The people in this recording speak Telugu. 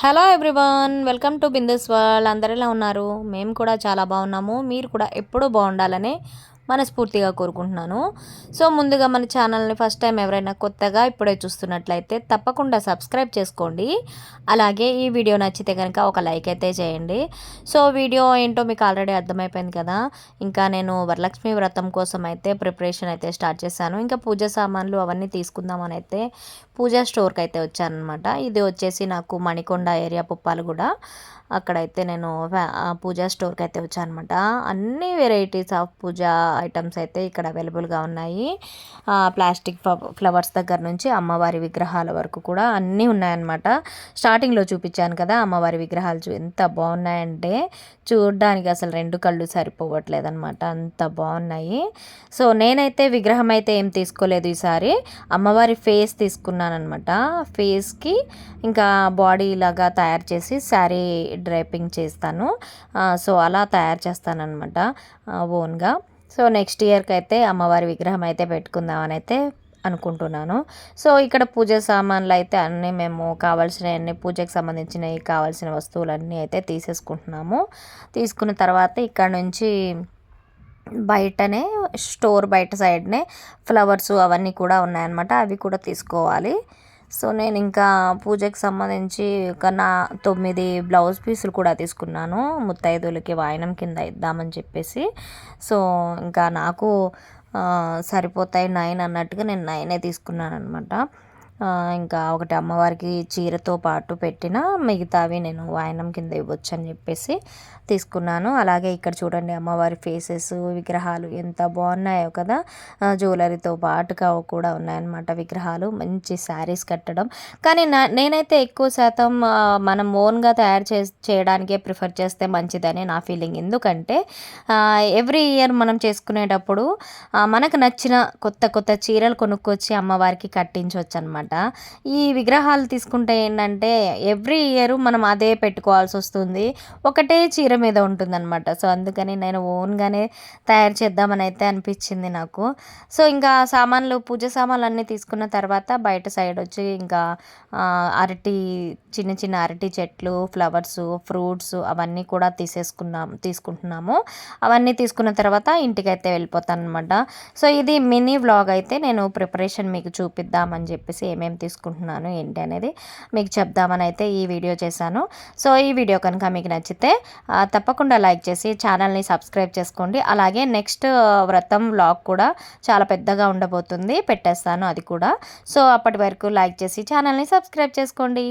హలో ఎవ్రీవన్ వెల్కమ్ టు బిందెస్ వరల్డ్. అందరు ఎలా ఉన్నారు? మేము కూడా చాలా బాగున్నాము. మీరు కూడా ఎప్పుడూ బాగుండాలని మనస్ఫూర్తిగా కోరుకుంటున్నాను. సో ముందుగా మన ఛానల్ని ఫస్ట్ టైం ఎవరైనా కొత్తగా ఇప్పుడే చూస్తున్నట్లయితే తప్పకుండా సబ్స్క్రైబ్ చేసుకోండి. అలాగే ఈ వీడియో నచ్చితే కనుక ఒక లైక్ అయితే చేయండి. సో వీడియో ఏంటో మీకు ఆల్రెడీ అర్థమైపోయింది కదా. ఇంకా నేను వరలక్ష్మి వ్రతం కోసం అయితే ప్రిపరేషన్ అయితే స్టార్ట్ చేశాను. ఇంకా పూజ సామాన్లు అవన్నీ తీసుకుందామని అయితే పూజా స్టోర్కి అయితే వచ్చానమాట ఇది వచ్చేసి నాకు మణికొండ ఏరియా పుప్పాలు కూడా అక్కడైతే నేను పూజా స్టోర్కి అయితే వచ్చాను అనమాట అన్ని వెరైటీస్ ఆఫ్ పూజా ఐటమ్స్ అయితే ఇక్కడ అవైలబుల్గా ఉన్నాయి. ప్లాస్టిక్ ఫ్లవర్స్ దగ్గర నుంచి అమ్మవారి విగ్రహాల వరకు కూడా అన్నీ ఉన్నాయన్నమాట. స్టార్టింగ్లో చూపించాను కదా అమ్మవారి విగ్రహాలు చూ ఎంత బాగున్నాయంటే చూడడానికి అసలు రెండు కళ్ళు సరిపోవట్లేదు అనమాట అంత బాగున్నాయి. సో నేనైతే విగ్రహం అయితే ఏం తీసుకోలేదు ఈసారి. అమ్మవారి ఫేస్ తీసుకున్నాను అనమాట ఫేస్కి ఇంకా బాడీ లాగా తయారు చేసి శారీ డ్రైపింగ్ చేస్తాను. సో అలా తయారు చేస్తానమాట ఓన్గా. సో నెక్స్ట్ ఇయర్కి అయితే అమ్మవారి విగ్రహం అయితే పెట్టుకుందామని అయితే అనుకుంటున్నాను. సో ఇక్కడ పూజ సామాన్లు అయితే అన్నీ మేము కావాల్సిన అన్ని పూజకు సంబంధించినవి కావాల్సిన వస్తువులన్నీ అయితే తీసేసుకుంటున్నాము. తీసుకున్న తర్వాత ఇక్కడ నుంచి బయటనే స్టోర్ బయట సైడ్నే ఫ్లవర్స్ అవన్నీ కూడా ఉన్నాయన్నమాట. అవి కూడా తీసుకోవాలి. సో నేను ఇంకా పూజకి సంబంధించి ఒక నా తొమ్మిది బ్లౌజ్ పీసులు కూడా తీసుకున్నాను. ముత్తైదులకి వాయనం కింద ఇద్దామని చెప్పేసి. సో ఇంకా నాకు సరిపోతాయి నైన్ అన్నట్టుగా నేను నైనే తీసుకున్నాను అనమాట ఇంకా ఒకటి అమ్మవారికి చీరతో పాటు పెట్టిన మిగతావి నేను వాయనం కింద ఇవ్వచ్చు అని చెప్పేసి తీసుకున్నాను. అలాగే ఇక్కడ చూడండి అమ్మవారి ఫేసెస్ విగ్రహాలు ఎంత బాగున్నాయో కదా. జ్యువెలరీతో పాటుగా కూడా ఉన్నాయన్నమాట విగ్రహాలు. మంచి శారీస్ కట్టడం. కానీ నా నేనైతే ఎక్కువ శాతం మనం ఓన్గా తయారు చే చేయడానికే ప్రిఫర్ చేస్తే మంచిదని నా ఫీలింగ్. ఎందుకంటే ఎవ్రీ ఇయర్ మనం చేసుకునేటప్పుడు మనకు నచ్చిన కొత్త కొత్త చీరలు కొనుక్కొచ్చి అమ్మవారికి కట్టించవచ్చు అనమాట అనమాట ఈ విగ్రహాలు తీసుకుంటే ఏంటంటే ఎవ్రీ ఇయర్ మనం అదే పెట్టుకోవాల్సి వస్తుంది. ఒకటే చీర మీద ఉంటుందన్నమాట. సో అందుకని నేను ఓన్గానే తయారు చేద్దామని అయితే అనిపించింది నాకు. సో ఇంకా సామాన్లు పూజ సామాన్లు అన్నీ తీసుకున్న తర్వాత బయట సైడ్ వచ్చి ఇంకా అరటి చిన్న చిన్న అరటి చెట్లు ఫ్లవర్స్ ఫ్రూట్స్ అవన్నీ కూడా తీసేసుకున్నాం తీసుకుంటున్నాము. అవన్నీ తీసుకున్న తర్వాత ఇంటికైతే వెళ్ళిపోతాను అనమాట సో ఇది మినీ వ్లాగ్ అయితే నేను ప్రిపరేషన్ మీకు చూపిద్దామని చెప్పేసి ఏమేమి తీసుకుంటున్నాను ఏంటి అనేది మీకు చెప్దామని అయితే ఈ వీడియో చేశాను. సో ఈ వీడియో కనుక మీకు నచ్చితే తప్పకుండా లైక్ చేసి ఛానల్ని సబ్స్క్రైబ్ చేసుకోండి. అలాగే నెక్స్ట్ వ్రతం వ్లాగ్ కూడా చాలా పెద్దగా ఉండబోతుంది. పెట్టేస్తాను అది కూడా. సో అప్పటి వరకు లైక్ చేసి ఛానల్ని సబ్స్క్రైబ్ చేసుకోండి.